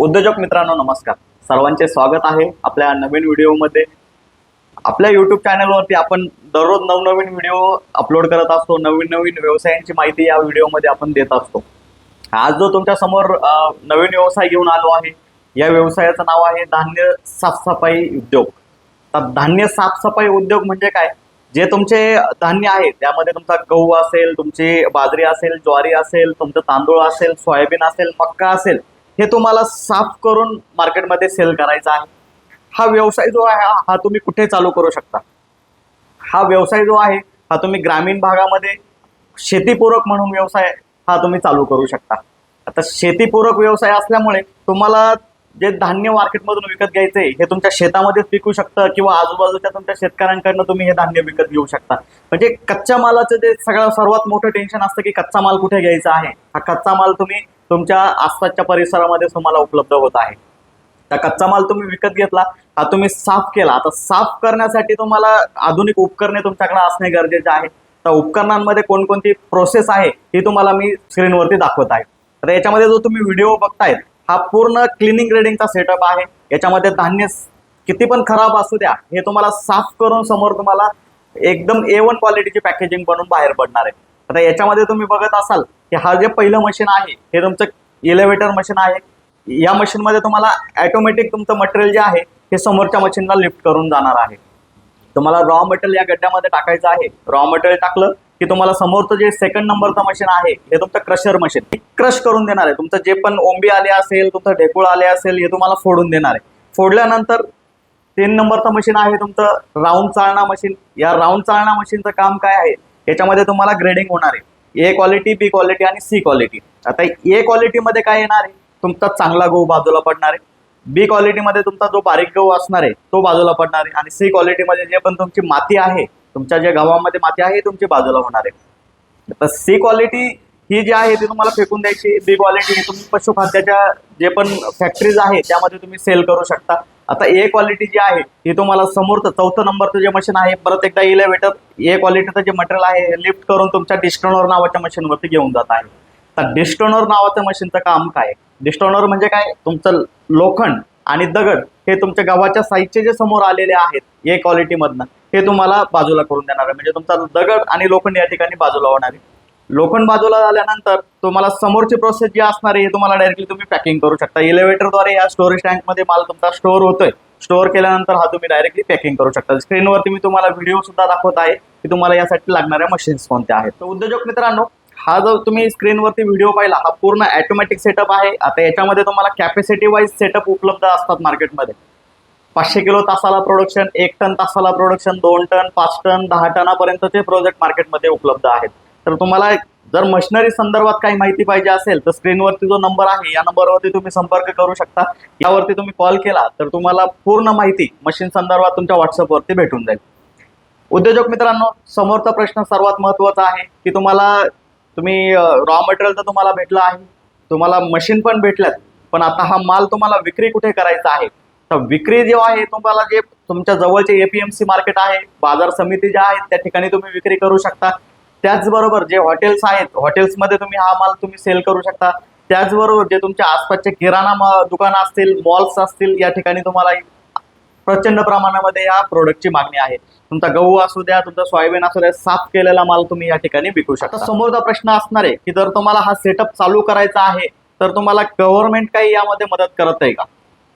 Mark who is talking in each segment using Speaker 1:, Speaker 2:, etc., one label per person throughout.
Speaker 1: उद्योजक मित्रांनो नमस्कार. सर्वांचे स्वागत आहे आपल्या नवीन व्हिडिओमध्ये. आपल्या युट्यूब चॅनलवरती आपण दररोज नवनवीन व्हिडिओ अपलोड करत असतो नवीन नवीन व्यवसायांची माहिती या व्हिडिओमध्ये आपण देत असतो. आज जो तुमच्यासमोर नवीन व्यवसाय घेऊन आलो आहे या व्यवसायाचं नाव आहे धान्य साफसफाई उद्योग. तर धान्य साफसफाई उद्योग म्हणजे काय? जे तुमचे धान्य आहे त्यामध्ये तुमचा गहू असेल तुमची बाजरी असेल ज्वारी असेल तुमचं तांदूळ असेल सोयाबीन असेल मक्का असेल हे तुम्हाला साफ करून मार्केटमध्ये सेल करायचा आहे. हा व्यवसाय जो आहे हा तुम्ही कुठे चालू करू शकता? हा व्यवसाय जो आहे हा तुम्ही ग्रामीण भागामध्ये शेतीपूरक म्हणून व्यवसाय हा तुम्ही चालू करू शकता. आता शेतीपूरक व्यवसाय असल्यामुळे तुम्हाला जे धान्य मार्केटमधून विकत घ्यायचे हे तुमच्या शेतामध्येच पिकू शकतं किंवा आजूबाजूच्या तुमच्या शेतकऱ्यांकडनं तुम्ही हे धान्य विकत घेऊ शकता. म्हणजे कच्च्या मालाचं जे सगळं सर्वात मोठं टेन्शन असतं की कच्चा माल कुठे घ्यायचा आहे? हा कच्चा माल तुम्ही तुमच्या आसपासच्या परिसरामध्ये तुम्हाला उपलब्ध होत आहे. त्या कच्चा माल तुम्ही विकत घेतला हा तुम्ही साफ केला. आता साफ करण्यासाठी तुम्हाला आधुनिक उपकरणे तुमच्याकडे असणे गरजेचे आहे. त्या उपकरणांमध्ये कोणकोणती प्रोसेस आहे ही तुम्हाला मी स्क्रीनवरती दाखवत आहे. आता याच्यामध्ये जो तुम्ही व्हिडिओ बघतायत हा पूर्ण क्लिनिंग ग्रेडिंगचा सेटअप आहे. याच्यामध्ये धान्य किती पण खराब असू द्या हे तुम्हाला साफ करून समोर तुम्हाला एकदम ए वन क्वालिटीची पॅकेजिंग बनवून बाहेर पडणार आहे. आता याच्यामध्ये तुम्ही बघत असाल की हा जे पहिलं मशीन आहे हे तुमचं इलेव्हेटर मशीन आहे. या मशीनमध्ये तुम्हाला ॲटोमॅटिक तुमचं मटेरियल जे आहे हे समोरच्या मशीनला लिफ्ट करून जाणार आहे. तुम्हाला रॉ मटेरियल या गड्ड्यामध्ये टाकायचं आहे. रॉ मटेरियल टाकलं की तुम्हाला समोरचं जे सेकंड नंबरचं मशीन आहे हे तुमचं क्रशर मशीन क्रश करून देणार आहे. तुमचं जे पण ओंबी आले असेल तुमचं ढेकूळ आले असेल हे तुम्हाला फोडून देणार आहे. फोडल्यानंतर तीन नंबरचं मशीन आहे तुमचं राऊंड चालणा मशीन या राऊंड चालणा मशीनचं काम काय आहे? याच्यामध्ये तुम्हाला ग्रेडिंग होणार आहे. ए क्वालिटी बी क्वालिटी आणि सी क्वालिटी आता ए क्वालिटीमध्ये काय येणार आहे? तुमचा चांगला गहू बाजूला पडणार आहे. बी क्वालिटीमध्ये तुमचा जो बारीक गहू असणार आहे तो बाजूला पडणार आहे. आणि सी क्वालिटीमध्ये जे पण तुमची माती आहे तुमच्या ज्या गव्हामध्ये माती आहे तुमची बाजूला होणार आहे. तर सी क्वालिटी ही जी आहे ती तुम्हाला फेकून द्यायची बी क्वालिटी तुम्ही पशुखाद्याच्या जे पण फॅक्टरीज आहे त्यामध्ये तुम्ही सेल करू शकता. आता ए क्वालिटी जी आहे ही तुम्हाला समोरचं चौथं नंबरचं जे मशीन आहे परत एकदा इलेव्हेटर ए क्वालिटीचं जे मटेरियल आहे लिफ्ट करून तुमच्या डिस्टोनर नावाच्या मशीनवरती घेऊन जात आहे. तर डिस्टोनर नावाचं मशीनचं काम काय? डिस्टोनर म्हणजे काय? तुमचं लोखंड आणि दगड हे तुमच्या गव्हाच्या साईजचे जे समोर आलेले आहेत ए क्वालिटीमधनं हे तुम्हाला बाजूला करून देणार आहे. म्हणजे तुमचा दगड आणि लोखंड या ठिकाणी बाजूला होणार आहे. लोखंड बाजूला झाल्यानंतर तुम्हाला समोरची प्रोसेस जी असणार आहे हे तुम्हाला डायरेक्टली तुम्ही पॅकिंग करू शकता. इलेव्हेटरद्वारे या स्टोरेज टँकमध्ये माल तुमचा स्टोअर होतोय. स्टोअर केल्यानंतर हा तुम्ही डायरेक्टली पॅकिंग करू शकता. स्क्रीनवरती मी तुम्हाला व्हिडिओ सुद्धा दाखवत आहे की तुम्हाला यासाठी लागणाऱ्या मशीन्स कोणत्या आहेत. तर उद्योजक मित्रांनो हा जो तुम्ही स्क्रीनवरती व्हिडिओ पाहिला हा पूर्ण ऑटोमॅटिक सेटअप आहे. आता याच्यामध्ये तुम्हाला कॅपॅसिटी वाईज सेटअप उपलब्ध असतात मार्केटमध्ये पाचशे किलो तासाला प्रोडक्शन एक टन तासाला प्रोडक्शन दोन टन पाच टन दहा टनापर्यंतचे प्रोजेक्ट मार्केटमध्ये उपलब्ध आहेत. तर तुम्हाला जर मशिनरी संदर्भात काही माहिती पाहिजे असेल तर स्क्रीनवरती जो नंबर आहे या नंबरवरती तुम्ही संपर्क करू शकता. यावरती तुम्ही कॉल केला तर तुम्हाला पूर्ण माहिती मशीन संदर्भात तुमच्या व्हॉट्सअपवरती भेटून जाईल. उद्योजक मित्रांनो समोरचा प्रश्न सर्वात महत्त्वाचा आहे की तुम्हाला तुम्ही रॉ मटेरियल तर तुम्हाला भेटलं आहे तुम्हाला मशीन पण भेटल्यात पण आता हा माल तुम्हाला विक्री कुठे करायचा आहे? तर विक्री जेव्हा आहे तुम्हाला जे तुमच्या जवळचे एपीएमसी मार्केट आहे बाजार समिती ज्या आहेत त्या ठिकाणी तुम्ही विक्री करू शकता. त्याचबरोबर जे हॉटेल्स आहेत हॉटेल्समध्ये तुम्ही हा माल तुम्ही सेल करू शकता. त्याचबरोबर जे तुमच्या आसपासचे किराणा दुकानं असतील मॉल्स असतील या ठिकाणी तुम्हाला प्रचंड प्रमाणामध्ये या प्रोडक्टची मागणी आहे. तुमचा गहू असू द्या तुमचा सोयाबीन असू द्या साफ केलेला माल तुम्ही या ठिकाणी विकू शकता. समोरचा प्रश्न असणार आहे की जर तुम्हाला हा सेटअप चालू करायचा आहे तर तुम्हाला गव्हर्नमेंट काही यामध्ये मदत करत आहे का?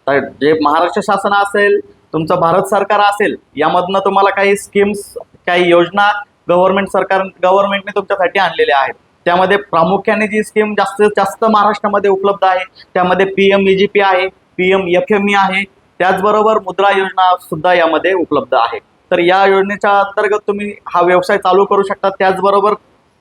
Speaker 1: तर जे महाराष्ट्र शासन असेल तुमचं भारत सरकार असेल यामधनं तुम्हाला काही स्कीम्स काही योजना गव्हर्नमेंट सरकार गव्हर्नमेंटने तुमच्यासाठी आणलेले आहेत. त्यामध्ये प्रामुख्याने जी स्कीम जास्तीत जास्त महाराष्ट्रामध्ये उपलब्ध आहे त्यामध्ये P M E G P आहे P M F M E आहे. त्याचबरोबर मुद्रा योजना सुद्धा यामध्ये उपलब्ध आहे. तर या योजनेच्या अंतर्गत तुम्ही हा व्यवसाय चालू करू शकता. त्याचबरोबर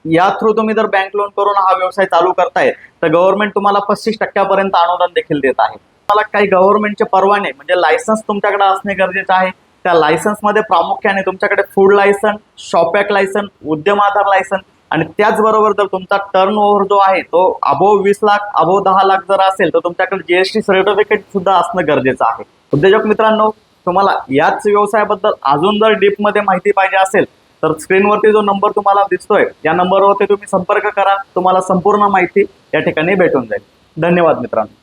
Speaker 1: या थ्रू तुम्ही जर बँक लोन करून हा व्यवसाय चालू करताय तर गव्हर्नमेंट तुम्हाला पस्तीस टक्क्यापर्यंत अनुदान देखील देत आहे. तुम्हाला काही गव्हर्नमेंटचे परवाने म्हणजे लायसन्स तुमच्याकडे असणे गरजेचं आहे. त्या लायसन्समध्ये प्रामुख्याने तुमच्याकडे फूड लायसन शॉपॅक लायसन उद्यम आधार लायसन आणि त्याचबरोबर जर तुमचा टर्न ओव्हर जो आहे तो अबोव वीस लाख अबोव दहा लाख जर असेल तर तुमच्याकडे जीएसटी सर्टिफिकेट सुद्धा असणं गरजेचं आहे. उद्योजक मित्रांनो तुम्हाला याच व्यवसायाबद्दल अजून जर डीपमध्ये माहिती पाहिजे असेल तर स्क्रीनवरती जो नंबर तुम्हाला दिसतोय या नंबरवरती तुम्ही संपर्क करा तुम्हाला संपूर्ण माहिती या ठिकाणी भेटून जाईल. धन्यवाद मित्रांनो.